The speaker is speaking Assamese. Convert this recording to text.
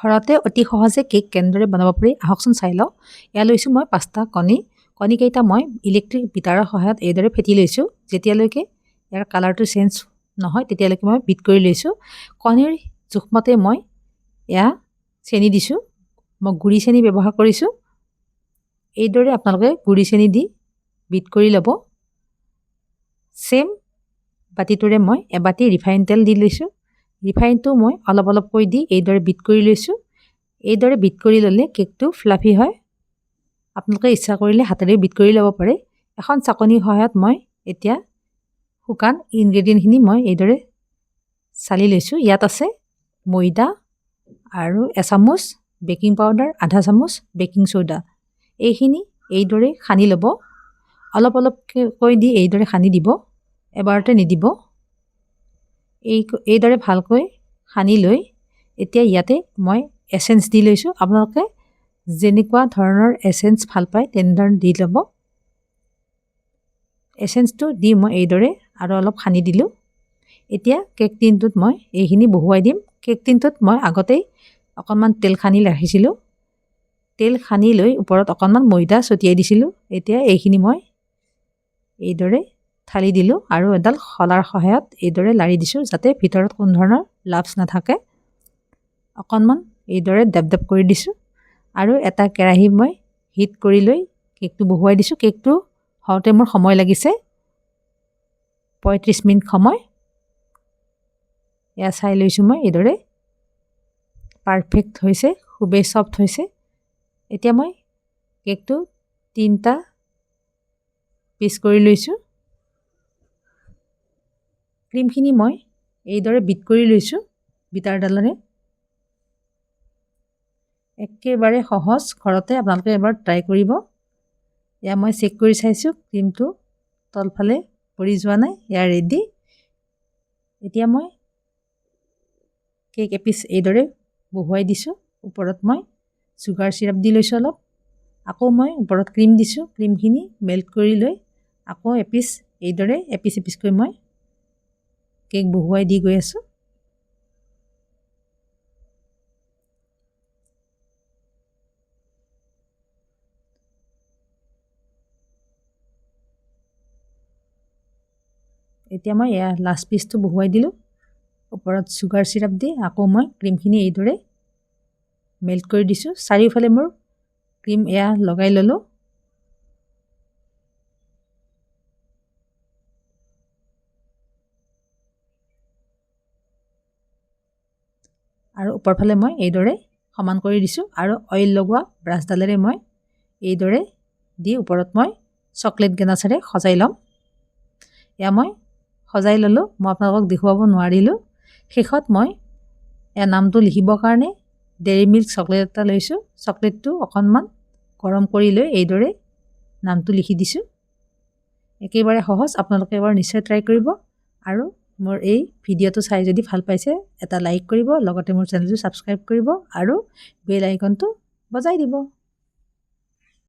ঘৰতে অতি সহজে কেক কেনেদৰে বনাব পাৰি আহকচোন চাই লওঁ। এয়া লৈছোঁ মই পাঁচটা কণী। কণীকেইটা মই ইলেক্ট্ৰিক বিটাৰৰ সহায়ত এইদৰে ফেটি লৈছোঁ। যেতিয়ালৈকে ইয়াৰ কালাৰটো চেঞ্জ নহয়, তেতিয়ালৈকে মই বিট কৰি লৈছোঁ। কণীৰ জোখমতে মই এয়া চেনি দিছোঁ। মই গুড়ি চেনি ব্যৱহাৰ কৰিছোঁ। এইদৰে আপোনালোকে গুড়ি চেনি দি বিট কৰি ল'ব। ছেম বাতিটোৰে মই এবাতি ৰিফাইন তেল দি লৈছোঁ। ৰিফাইনটো মই অলপ অলপকৈ দি এইদৰে বিট কৰি লৈছোঁ। এইদৰে বিট কৰি ল'লে কেকটো ফ্লাফি হয়। আপোনালোকে ইচ্ছা কৰিলে হাতেৰে বিট কৰি ল'ব পাৰে। এখন চাকনিৰ সহায়ত মই এতিয়া শুকান ইনগ্ৰেডিয়েণ্টখিনি মই এইদৰে চালি লৈছোঁ। ইয়াত আছে ময়দা আৰু এচামুচ বেকিং পাউডাৰ আধা চামুচ বেকিং চ'ডা। এইখিনি এইদৰে সানি ল'ব। অলপ অলপকৈ দি এইদৰে সানি দিব। এবাৰতে নিদিব। এই এইদৰে ভালকৈ সানি লৈ এতিয়া ইয়াতে মই এচেঞ্চ দি লৈছোঁ। আপোনালোকে যেনেকুৱা ধৰণৰ এচেঞ্চ ভাল পায় তেনেধৰণে দি ল'ব। এচেঞ্চটো দি মই এইদৰে আৰু অলপ সানি দিলোঁ। এতিয়া কেক টিনটোত মই এইখিনি বহুৱাই দিম। কেক টিনটোত মই আগতেই অকণমান তেল সানি ৰাখিছিলোঁ। তেল সানি লৈ ওপৰত অকণমান ময়দা ছটিয়াই দিছিলোঁ। এতিয়া এইখিনি মই এইদৰে ঢালি দিলোঁ আৰু এডাল শলাৰ সহায়ত এইদৰে লাৰি দিছোঁ যাতে ভিতৰত কোনো ধৰণৰ লাভছ নাথাকে। অকণমান এইদৰে ডেপ ডেপ কৰি দিছোঁ আৰু এটা কেৰাহী মই হিট কৰি লৈ কেকটো বহুৱাই দিছোঁ। কেকটো হওঁতে মোৰ সময় লাগিছে। পঁয়ত্ৰিছ মিনিট সময়। এয়া চাই লৈছোঁ মই এইদৰে। পাৰফেক্ট হৈছে খুবেই চফ্ট হৈছে। এতিয়া মই কেকটো তিনিটা পিচ কৰি লৈছোঁ। ক্ৰীমখিনি মই এইদৰে বিট কৰি লৈছোঁ বিটাৰডালেৰে একেবাৰে সহজ ঘৰতে আপোনালোকে এবাৰ ট্ৰাই কৰিব। এয়া মই চেক কৰি চাইছোঁ ক্ৰীমটো তলফালে পৰি যোৱা নাই এয়া ৰেডি এতিয়া মই কেক এপিচ এইদৰে বহুৱাই দিছোঁ ওপৰত মই চুগাৰ চিৰাপ দি লৈছোঁ অলপ। আকৌ মই ওপৰত ক্ৰীম দিছোঁ ক্ৰীমখিনি মেল্ট কৰি লৈ আকৌ এপিচ এইদৰে এপিচ এপিচকৈ মই কেক বহুৱাই দি গৈ আছোঁ। এতিয়া মই এয়া লাষ্ট পিচটো বহুৱাই দিলোঁ। ওপৰত চুগাৰ চিৰাপ দি আকৌ মই ক্ৰীমখিনি এইদৰে মেল্ট কৰি দিছোঁ। চাৰিওফালে মোৰ ক্ৰীম এয়া লগাই ল'লোঁ। আৰু ওপৰফালে মই এইদৰে সমান কৰি দিছোঁ আৰু অইল লগোৱা ব্ৰাছডালেৰে মই এইদৰে দি ওপৰত মই চকলেট গেনাচেৰে সজাই ল'ম। এয়া মই সজাই ল'লোঁ মই আপোনালোকক দেখুৱাব নোৱাৰিলোঁ। শেষত মই এয়া নামটো লিখিবৰ কাৰণে ডেইৰী মিল্ক চকলেট এটা লৈছোঁ। চকলেটটো অকণমান গৰম কৰি লৈ এইদৰে নামটো লিখি দিছোঁ। একেবাৰে সহজ আপোনালোকে এবাৰ নিশ্চয় ট্ৰাই কৰিব আৰু মোৰ এই ভিডিঅ'টো চাই যদি ভাল পাইছে এটা লাইক কৰিব লগতে মোৰ চেনেলটো ছাবস্ক্ৰাইব কৰিব আৰু বেল আইকনটো বজাই দিব।